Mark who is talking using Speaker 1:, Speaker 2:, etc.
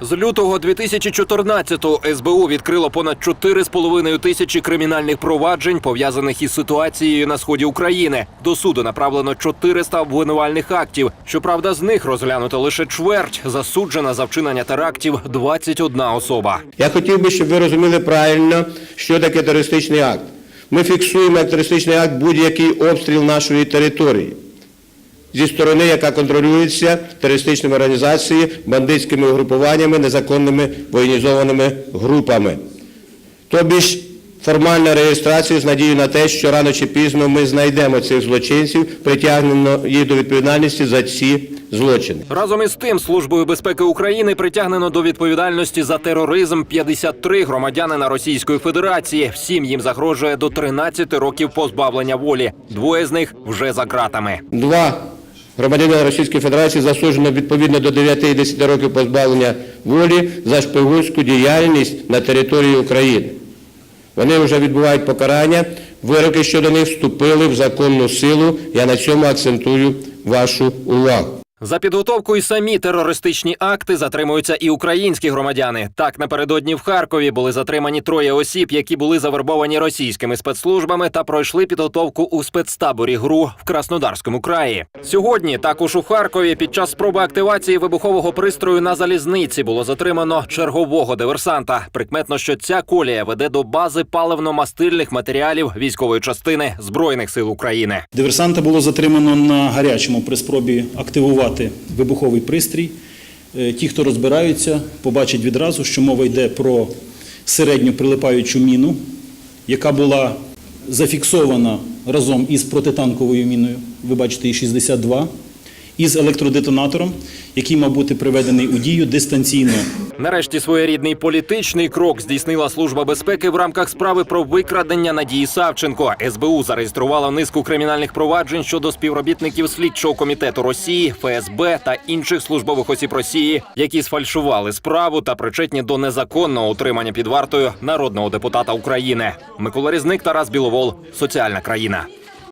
Speaker 1: З лютого 2014-го СБУ відкрило понад 4,5 тисячі кримінальних проваджень, пов'язаних із ситуацією на сході України. До суду направлено 400 обвинувальних актів. Щоправда, з них розглянуто лише чверть. Засуджена за вчинення терактів 21 особа.
Speaker 2: Я хотів би, щоб ви розуміли правильно, що таке терористичний акт. Ми фіксуємо як терористичний акт будь-який обстріл нашої території зі сторони, яка контролюється терористичними організаціями, бандитськими угрупуваннями, незаконними воєнізованими групами. Тобі ж формальна реєстрація з надією на те, що рано чи пізно ми знайдемо цих злочинців, притягнемо їх до відповідальності за ці злочини.
Speaker 1: Разом із тим, службою безпеки України притягнено до відповідальності за тероризм 53 громадянина Російської Федерації. Всім їм загрожує до 13 років позбавлення волі. Двоє з них вже за ґратами.
Speaker 2: Два громадянина Російської Федерації засуджено відповідно до 9 і 10 років позбавлення волі за шпигунську діяльність на території України. Вони вже відбувають покарання, вироки щодо них вступили в законну силу. Я на цьому акцентую вашу увагу.
Speaker 1: За підготовку і самі терористичні акти затримуються і українські громадяни. Так напередодні в Харкові були затримані троє осіб, які були завербовані російськими спецслужбами та пройшли підготовку у спецтаборі ГРУ в Краснодарському краї. Сьогодні також у Харкові під час спроби активації вибухового пристрою на залізниці було затримано чергового диверсанта. Прикметно, що ця колія веде до бази паливно-мастильних матеріалів військової частини збройних сил України.
Speaker 3: Диверсанта було затримано на гарячому при спробі активувати вибуховий пристрій. Е, Ті, хто розбираються, побачать відразу, що мова йде про середню прилипаючу міну, яка була зафіксована разом із протитанковою міною, ви бачите, і 62, із електродетонатором, який мав бути приведений у дію дистанційно.
Speaker 1: Нарешті своєрідний політичний крок здійснила служба безпеки в рамках справи про викрадення Надії Савченко. СБУ зареєструвала низку кримінальних проваджень щодо співробітників слідчого комітету Росії, ФСБ та інших службових осіб Росії, які сфальшували справу та причетні до незаконного утримання під вартою народного депутата України. Микола Різник, Тарас Біловол, соціальна країна.